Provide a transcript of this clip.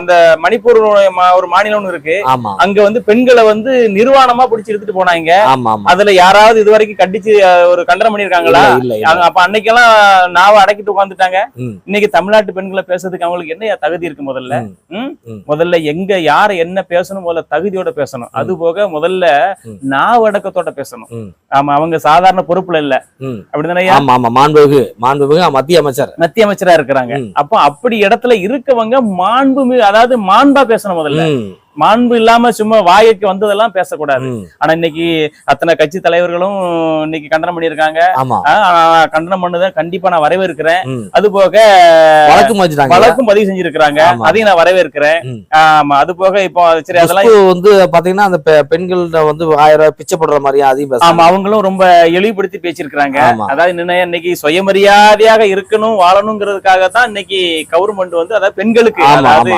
அந்த மணிப்பூர் ஒரு மாநிலம் இருக்கு. அங்க வந்து பெண்களை வந்து நிர்வாணமா பிடிச்சி எடுத்துட்டு போனாங்க. அதுல யாராவது இது வரைக்கும் கண்டிச்சு ஒரு கண்டனம் பண்ணிருக்காங்களா? அப்ப அன்னைக்கெல்லாம் நாவ அடக்கிட்டு உட்காந்துட்டாங்க. இன்னைக்கு தமிழ்நாட்டு பெண்களை பேசுறதுக்கு அவங்களுக்கு என்ன தகுதி இருக்கு முதல்ல. முதல்ல எங்க யார என்ன பேசணும் முதல்ல தகுதியோட பேசணும். அது போக முதல்ல. நாவ அடக்கத்தோட பேசணும். ஆமா அவங்க சாதாரண பொறுப்புல இல்ல. அப்படிதானே ஆமா ஆமா மாண்புமிகு மாண்புமிகு மத்திய அமைச்சர். மத்திய அமைச்சரா இருக்கிறாங்க. அப்போ அப்படி இடத்துல இருக்கவங்க மாண்பு மி- அதாவது மாண்பா பேசணும் முதல்ல. மாண்பு இல்லாம சும்மா வாய்க்கு வந்ததெல்லாம் பேசக்கூடாது. ஆனா இன்னைக்கு அத்தனை கட்சி தலைவர்களும் இன்னைக்கு கண்டனம் ஆஹ் கண்டனம் பண்ணதை கண்டிப்பா நான் வரவேற்கிறேன். அது போக வழக்கும் பதிவு செஞ்சிருக்கிறாங்க. அதையும் நான் வரவேற்கிறேன். ஆமா அது போக இப்போ சரி அதெல்லாம் வந்து பாத்தீங்கன்னா அந்த பெ- பெண்கள்ட்ட வந்து ஆயிரம் பிச்சை போடுற மாதிரியா அதையும் ஆமா அவங்களும் ரொம்ப இழிவுபடுத்தி பேசியிருக்கிறாங்க. ஆமா. அதாவது நிர்ணயம் இன்னைக்கு சுயமரியாதையாக இருக்கணும் வாழணுங்கிறதுக்காக தான் இன்னைக்கு கவர்மெண்ட் வந்து அதாவது பெண்களுக்கு அதாவது.